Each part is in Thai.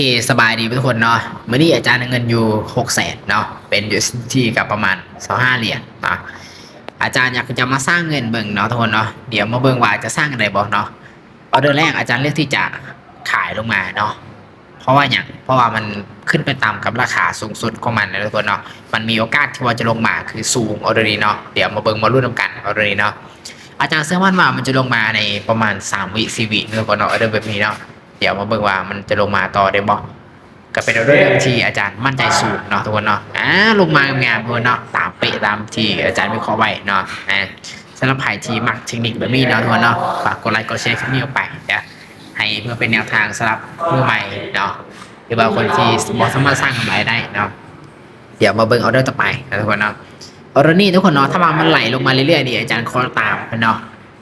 เคสบายดีทุกคนเนาะเมื่อนี้อาจารย์เงินอยู่หกแสนเนาะเป็น USDT กับประมาณสห้าเหรียญเนาะอาจารย์อยากจะมาสร้างเงินเบิ่งเนาะทุกคนเนาะเดี๋ยวมาเบิ่งว่าจะสร้างอะไรบอกเนาะออเดอร์แรกอาจารย์เลือกที่จะขายลงมาเนาะเพราะว่าอย่างเพราะว่ามันขึ้นไปตามกับราคาสูงสุดของมันนะทุกคนเนาะมันมีโอกาสที่ว่าจะลงมาคือสูงออเดอร์นี้เนาะเดี๋ยวมาเบิ่งมารุ่นนำกันออเดอร์นี้เนาะอาจารย์เชื่อมั่นว่ามันจะลงมาในประมาณ3วิ4วินะทุกคนเนาะออเดอร์แบบนี้เนาะ เดี๋ยวมาเบิ่งว่ามันจะลงมาต่อได้บ่ก็เป็นเรื่องที่อาจารย์มั่นใจสูงเนาะทุกคนเนาะอ่าลงมางามๆทุกคนเนาะตามเป๊ะตามที่อาจารย์วิเคราะห์ไว้เนาะอ่าสำหรับใครที่มักเทคนิคแบบนี้เนาะทุกคนเนาะฝากกดไลค์กดแชร์คลิปนี้ออกไปนะให้เพื่อเป็นแนวทางสำหรับมือใหม่เนาะหรือว่าคนที่บอสามารถสร้างกำไรได้เนาะเดี๋ยวมาเบิ่งออเดอร์ต่อไปนะทุกคนเนาะออเดอร์นี้ทุกคนเนาะถ้าว่ามันไหลลงมาเรื่อยๆนี่อาจารย์ขอตามเนาะ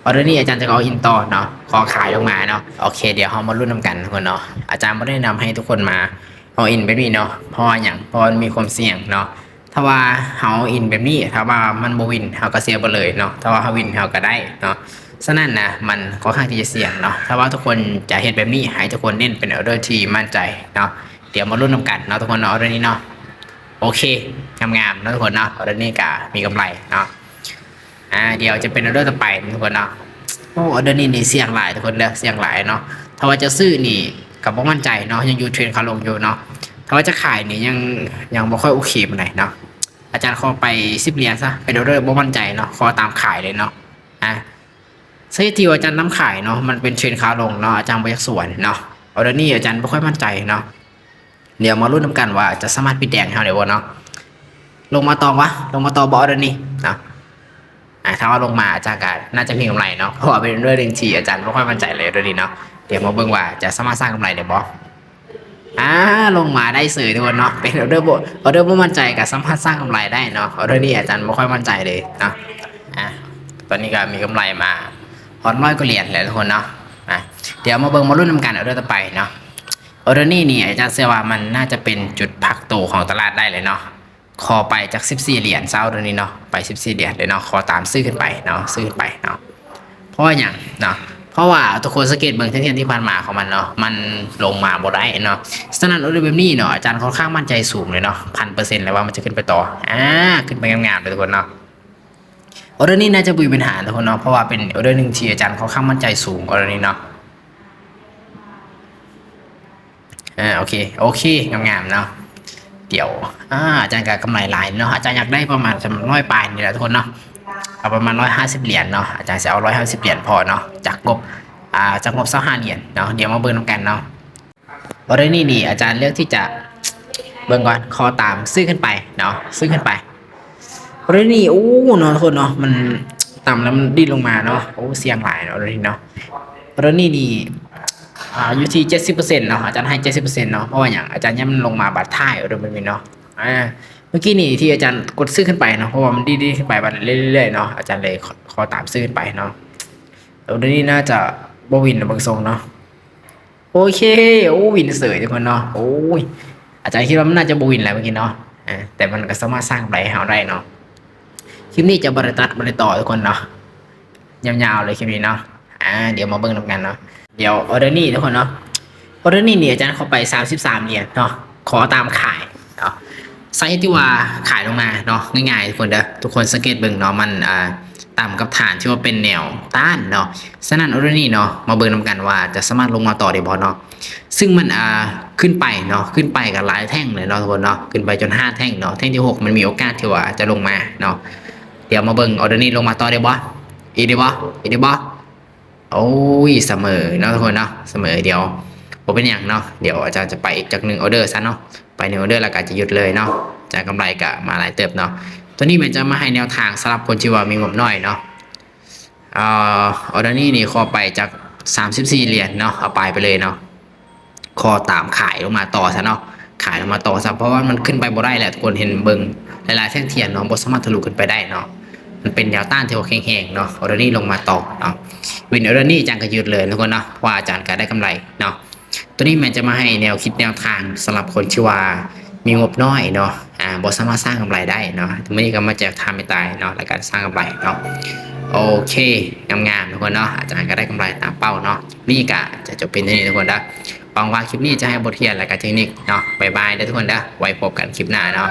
ออเดอร์นี้อาจารย์จะเอาอินต่อเนาะขอขายลงมาเนาะโอเคเดี๋ยวเรามารุ่นนำกันทุกคนเนาะอาจารย์ไม่ได้นำให้ทุกคนมาเอาอินแบบนี้เนาะเพราะอย่างเพราะมันมีความเสี่ยงเนาะถ้าว่าเฮาอินแบบนี้ถ้าว่ามันบวินเฮาก็เสียไปเลยเนาะถ้าว่าเฮาวินเฮาก็ได้เนาะฉะนั้นนะมันค่อนข้างที่จะเสี่ยงเนาะถ้าว่าทุกคนจะเห็นแบบนี้ให้ทุกคนเน้นเป็นออเดอร์ที่มั่นใจเนาะเดี๋ยวมารุ่นนำกันเนาะทุกคนเนาะออเดอร์นี้เนาะโอเคงามๆเนาะทุกคนเนาะออเดอร์นี้ก็มีกำไรเนาะ อ่าเดี๋ยวจะเป็นออเดอร์ต่อไปทุกคนเนาะโอ้ออเดอร์นี้นี่เสี่ยงหลายทุกคนเด้อเสี่ยงหลายเนาะถ้าว่าจะซื้อนี่กับบ่มั่นใจเนาะยังอยู่เทรนขาลงอยู่เนาะถ้าว่าจะขายนี่ยังยังบ่ค่อยโอเคปานใดเนาะอาจารย์ขอไปสิบเหรียญซะไปเดอเดอร์บ่มั่นใจเนาะขอตามขายเลยเนาะอะสถิติว่าอาจารย์น้ำขายเนาะมันเป็นเทรนขาลงเนาะอาจารย์บ่อยากสวนเนาะออเดอร์นี้อาจารย์บ่ค่อยมั่นใจเนาะเดี๋ยวมาลุ้นนำกันว่าจะสามารถปิดแดงให้เฮาได้บ่เนาะลงมาต่อวะลงมาต่อบ่ออเดอร์นี้เนาะ ถ้าว่าลงมาอาจารย์ก็น่าจะมีกำไรเนาะเพราะว่าเป็นเรื่องหนึงที่อาจารย์บ่ค่อยมั่นใจเลยเรื่องนี้เนาะเดี๋ยวมาเบิ่งว่าจะสามารถสร้างกำไรได้บ่อ่าลงมาได้เสยทุกคนเนาะเป็นออเดอร์บออเดอร์ไม่มั่นใจกับสัมผัสสร้างกำไรได้เนาะออเดอร์นี้อาจารย์ไม่ค่อยมั่นใจเลยเนาะอะตอนนี้ก็มีกำไรมาฮอนร้อยก็เหรียญเลยทุกคนเนาะอะเดี๋ยวมาเบิ่งมารุ่นนำกันออเดอร์ต่อไปเนาะออเดอร์นี้นี่อาจารย์เชื่อว่ามันน่าจะเป็นจุดพักตัวของตลาดได้เลยเนาะ ขอไปจาก 14 เหรียญเช้าเดือนนี้เนาะไป 14 เหรียญเลยเนาะขอตามซื้อขึ้นไปเนาะซื้อขึ้นไปเนาะเพราะว่าอย่างเนาะเพราะว่าทุกคนสเกตเบื้องเทียนที่ผ่านมาของมันเนาะมันลงมาบ่ได้เนาะฉะนั้นออเดอร์แบบนี้เนาะอาจารย์ค่อนข้างมั่นใจสูงเลยเนาะพันเปอร์เซ็นต์เลยว่ามันจะขึ้นไปต่ออ่าขึ้นไปงามๆเลยทุกคนเนาะออเดอร์นี้น่าจะมีปัญหาทุกคนเนาะเพราะว่าเป็นออเดอร์หนึ่งที่อาจารย์ค่อนข้างมั่นใจสูงออเดอร์นี้เนาะอ่าโอเคโอเคงามๆเนาะ เดี๋ยวอาจารย์กับกำไรหลายเนาะอาจารย์อยากได้ประมาณจำนวนร้อยปลายนี่แหละทุกคนเนาะเอาประมาณร้อยห้าสิบเหรียญเนาะอาจารย์จะเอาร้อยห้าสิบเหรียญพอเนาะจากงบอ่าจากงบสักห้าเหรียญเนาะเดี๋ยวมาเบิ่งนำกันเนาะออเดอร์นี่นี่อาจารย์เลือกที่จะเบิ่งก่อนคอตามซื้อขึ้นไปเนาะซื้อขึ้นไปออเดอร์นี่โอ้เนาะทุกคนเนาะมันต่ำแล้วมันดิ้นลงมาเนาะโอ้เสียงหลายเนาะออเดอร์นี่เนาะออเดอร์นี่นี่ อ่าอยู่ที่เจ็ดสิบเปอร์เซ็นต์เนาะอาจารย์ให้เจ็ดสิบเปอร์เซ็นต์เนาะเพราะว่าอย่างอาจารย์ย่ำมันลงมาบาดท้ายออเดอร์มันเนาะอ่าเมื่อกี้นี่ที่อาจารย์กดซื้อขึ้นไปเนาะเพราะว่ามันดีๆขึ้นไปบัดเรื่อยๆเนาะอาจารย์เลยขอขอตามซื้อขึ้นไปเนาะเออเดี๋ยวนี้น่าจะบวินบางทรงเนาะโอเคโอ้วินเสยทุกคนเนาะโอ้ยอาจารย์คิดว่ามันน่าจะบวินแหละเมื่อกี้เนาะอ่าแต่มันก็สามารถสร้างไรให้เราได้เนาะคลิปนี้จะบริตัดบริต่อทุกคนเนาะยาวๆเลยคลิปนี้เนาะอ่าเดี๋ยวมาเบิ่งนำกันเนาะ เดี๋ยวออเดอร์นี่ทุกคนเนาะออเดอร์นี่เนี่ยอาจารย์เข้าไป 33เหรียญเนาะขอตามขายเนาะสาเหตุที่ว่าขายลงมาเนาะง่ายๆทุกคนเด้อทุกคนสังเกตเบิ่งเนาะมันอ่าต่ำกับฐานที่ว่าเป็นแนวต้านเนาะฉะนั้นออเดอร์นี้เนาะมาเบิ่งนำกันว่าจะสามารถลงมาต่อได้บ่เนาะซึ่งมันอ่าขึ้นไปเนาะขึ้นไปกับหลายแท่งเลยเนาะทุกคนเนาะขึ้นไปจนห้าแท่งเนาะแท่งที่หกมันมีโอกาสที่ว่าจะลงมาเนาะเดี๋ยวมาเบิ่งออเดอร์นี้ลงมาต่อได้บ่อีกได้บ่อีกได้บ่ โอ้ยเสมอเนาะทุกคนเนาะเสมอเดี๋ยวผมเป็นอย่างเนาะเดี๋ยวอาจารย์จะไปอีกจากหนึ่งออเดอร์ซะเนาะไปหนึ่งออเดอร์แล้วก็จะหยุดเลยเนาะจากกำไรกะมาหลายเติบเนาะตัวนี้มันจะมาให้แนวทางสำหรับคนที่ว่ามีงบน้อยเนาะออเดอร์นี้นี่ขอไปจาก 34 เหรียญเนาะเอาไปไปเลยเนาะคอตามขายลงมาต่อซะเนาะขายลงมาต่อซะเพราะว่ามันขึ้นไปบ่ได้แหละทุกคนเห็นเบิงหลายๆแท่งเทียนเนาะบ่สามารถทะลุขึ้นไปได้เนาะ มันเป็นแนวต้านที่ว่าแข็งๆเนาะออเดอร์นี้ลงมาต่อเนาะวินออเดอร์นี้อาจารย์ก็หยุดเลยทุกคนเนาะเพราะว่าอาจารย์ก็ได้กำไรเนาะตัวนี้มันจะมาให้แนวคิดแนวทางสำหรับคนที่ว่ามีงบน้อยเนาะอ่าบ่สามารถสร้างกำไรได้เนาะมื่อนี้ก็มาแจกทำไม่ตายเนาะและการสร้างกำไรเนาะโอเคงามๆทุกคนเนาะอาจารย์ก็ได้กำไรตามเป้าเนาะนี่ก็จะจบเป็นเท่นี้ทุกคนนะหวังว่าคลิปนี้จะให้บทเรียนและก็เทคนิคเนาะบายบายเด้อทุกคนเด้อไว้พบกันคลิปหน้าเนาะ